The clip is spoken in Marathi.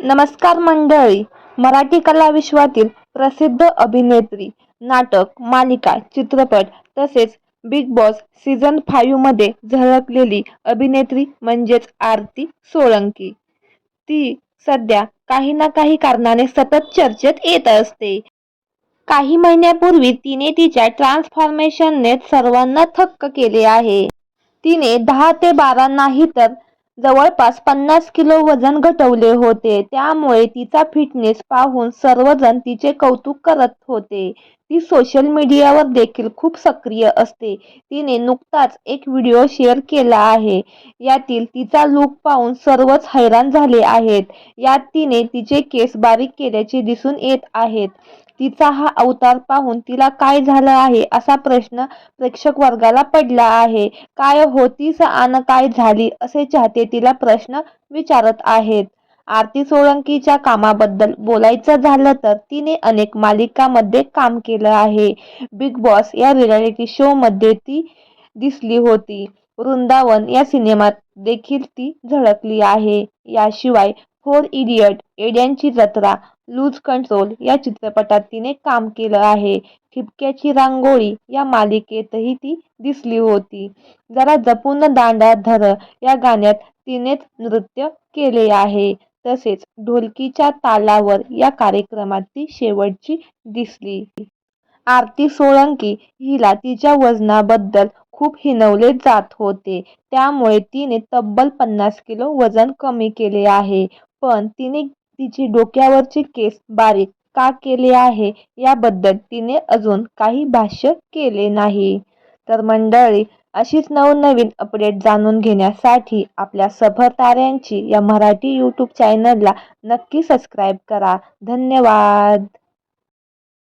नमस्कार मंडळी. मराठी कला विश्वातील प्रसिद्ध अभिनेत्री नाटक मालिका चित्रपट तसेच बिग बॉस सीझनमध्ये झळकलेली अभिनेत्री म्हणजेच आरती सोळंकी. ती सध्या काही ना काही कारणाने सतत चर्चेत येत असते. काही महिन्यापूर्वी तिने तिच्या ट्रान्सफॉर्मेशनने सर्वांना थक्क केले आहे. तिने दहा ते बारा नाही तर जवळपास पन्नास किलो वजन घटवले होते. त्यामुळे तिचा फिटनेस पाहून सर्वजण तिचे कौतुक करत होते. ती सोशल मीडियावर देखील खूप सक्रिय असते. तिने नुकताच एक व्हिडिओ शेअर केला आहे. यातील तिचा लुक पाहून सर्वच हैराण झाले आहेत. यात तिने तिचे केस बारीक केल्याचे दिसून येत आहेत. तिचा हा अवतार पाहून तिला काय झालं आहे असा प्रश्न प्रेक्षक वर्गाला पडला आहे. काय होतीस? आणि काय झाली? असे चाहते तिला प्रश्न विचारत आहेत. आरती सोळंकीच्या कामाबद्दल बोलायचं झालं तर तिने अनेक मालिकांमध्ये काम केलं आहे. बिग बॉस या रियालिटी शो मध्ये ती दिसली होती. वृंदावन या सिनेमात देखील ती झळकली आहे. याशिवाय फोर इडियट एड्यांची जत्रा लूज कंट्रोल या चित्रपटात तिने काम केलं आहे. ठिपक्याची रांगोळी या मालिकेतही ती दिसली होती. जरा जपून दांडा धर या गाण्यात तिनेच नृत्य केले आहे. तसेच ढोलकीच्या तालावर या कार्यक्रमात ती शेवटची दिसली. आरती सोळंकी हिला तिच्या वजनाबद्दल खूप हिणवले जात होते. त्यामुळे तिने तब्बल पन्नास किलो वजन कमी केले आहे. पण तिने तिची डोक्यावरचे केस बारीक का केले आहे याबद्दल तिने अजून काही भाष्य केले नाही. तर मंडळी अशीच नवनवीन अपडेट जाणून घेण्यासाठी आपल्या सफर ताऱ्यांची या मराठी यूट्यूब चॅनलला नक्की सबस्क्राईब करा. धन्यवाद.